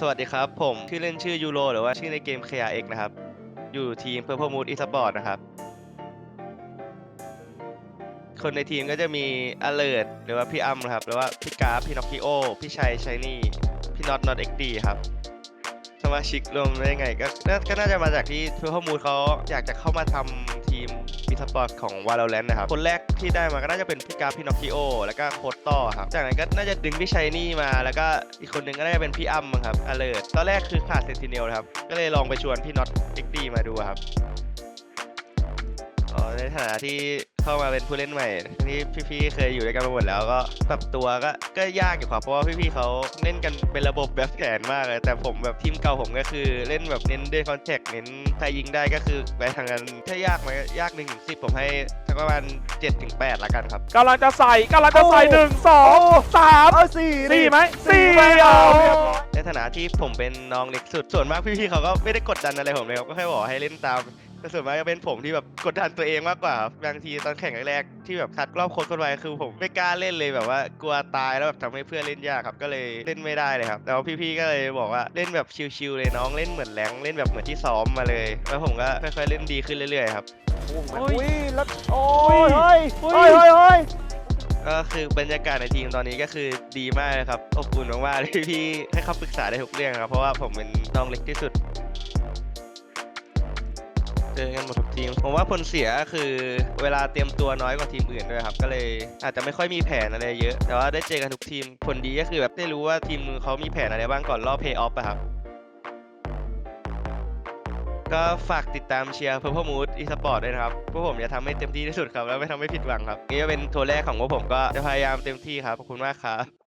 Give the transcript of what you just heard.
สวัสดีครับ ผมชื่อเล่นชื่อยูโรหรือว่าชื่อในเกม KRX นะครับ อยู่ทีม Purple Moon Esport นะครับ คนในทีมก็จะมี alert หรือว่าพี่อ้ำนะครับ หรือว่าพี่กราฟพี่น็อกพี่โอ พี่ชัยชัยนี่ พี่น็อตน็อตเอ็กดีครับ สมาชิกรวมได้ไงก็น่าก็น่าจะมาจากที่ Purple Moon เขาอยากจะเข้ามาทำ ทีม Esport ของ Valorant นะครับ คนแรกที่ได้มาก็น่าจะเป็นพี่กาพี่น็อกคิโอแล้วก็โคตต่อครับ จากนั้นก็น่าจะดึงพี่ชัยนี่มา แล้วก็อีกคนหนึ่งก็น่าจะเป็นพี่อ้ำมั้งครับอเลิร์ตอนแรกคือขาดเซนติเนลครับ ก็เลยลองไปชวนพี่น็อตเอ็กดีมาดูครับในฐานะที่ เข้ามาเป็นผู้เล่นใหม่ที่พี่ๆเคยอยู่ด้วยกันมาหมดแล้วก็ปรับตัวก็ก็ยากอยู่ครับเพราะว่าพี่ๆเขาเล่นกันเป็นระบบแบบแผนมากเลยแต่ผมแบบทีมเก่าผมก็คือเล่นแบบเน้นด้วยคอนแทคเน้นใครยิงได้ก็คือไปทางนั้นถ้ายากไหมยากหนึ่งถึงสิบผมให้สักประมาณเจ็ดถึงแปดละกันครับกำลังจะใส่กำลังจะใส่โอ้หนึ่งสองสามเอาสี่สี่ไหมสี่ไม่เอาเอาเรียบร้อยในฐานะที่ผมเป็นน้องเล็กสุดส่วนมากพี่ๆเขาก็ไม่ได้กดดันอะไรผมเลยครับก็แค่บอกให้เล่นตาม แต่ส่วนมากก็เป็นผมที่แบบกดดันตัวเองมากกว่าครับบางทีตอนแข่งแรกๆที่แบบคัดรอบโค้ดคนไว้คือผมไม่กล้าเล่นเลยแบบว่ากลัวตายแล้วแบบทำให้เพื่อนเล่นยากครับก็เลยเล่นไม่ได้เลยครับแต่ว่าพี่ๆก็เลยบอกว่าเล่นแบบชิลๆเลยน้องเล่นเหมือนแรงค์เล่นแบบเหมือนที่ซ้อมมาเลย แล้วผมก็ค่อยๆเล่นดีขึ้นเรื่อยๆครับอุ้ยแล้วโอ้ยเฮ้ยเฮ้ยเฮ้ยเฮ้ยก็คือบรรยากาศในทีมตอนนี้ก็คือดีมากเลยครับอบอุ่นมากๆเลยพี่ให้คำปรึกษาได้ทุกเรื่องครับเพราะว่าผมเป็นน้องเล็กที่สุด เจอกันหมดทุกทีม ผมว่าผลเสียคือเวลาเตรียมตัวน้อยกว่าทีมอื่นด้วยครับ ก็เลยอาจจะไม่ค่อยมีแผนอะไรเยอะ แต่ว่าได้เจอกันทุกทีม ผลดีก็คือแบบได้รู้ว่าทีมเขามีแผนอะไรบ้างก่อนรอบเพย์ออฟอะครับ ก็ฝากติดตามเชียร์ Purple Mood Esport ด้วยนะครับ พวกผมจะทำให้เต็มที่ที่สุดครับ แล้วไม่ทำให้ผิดหวังครับ นี่จะเป็นตัวร์แรกของพวกผมก็จะพยายามเต็มที่ครับ ขอบคุณมากครับ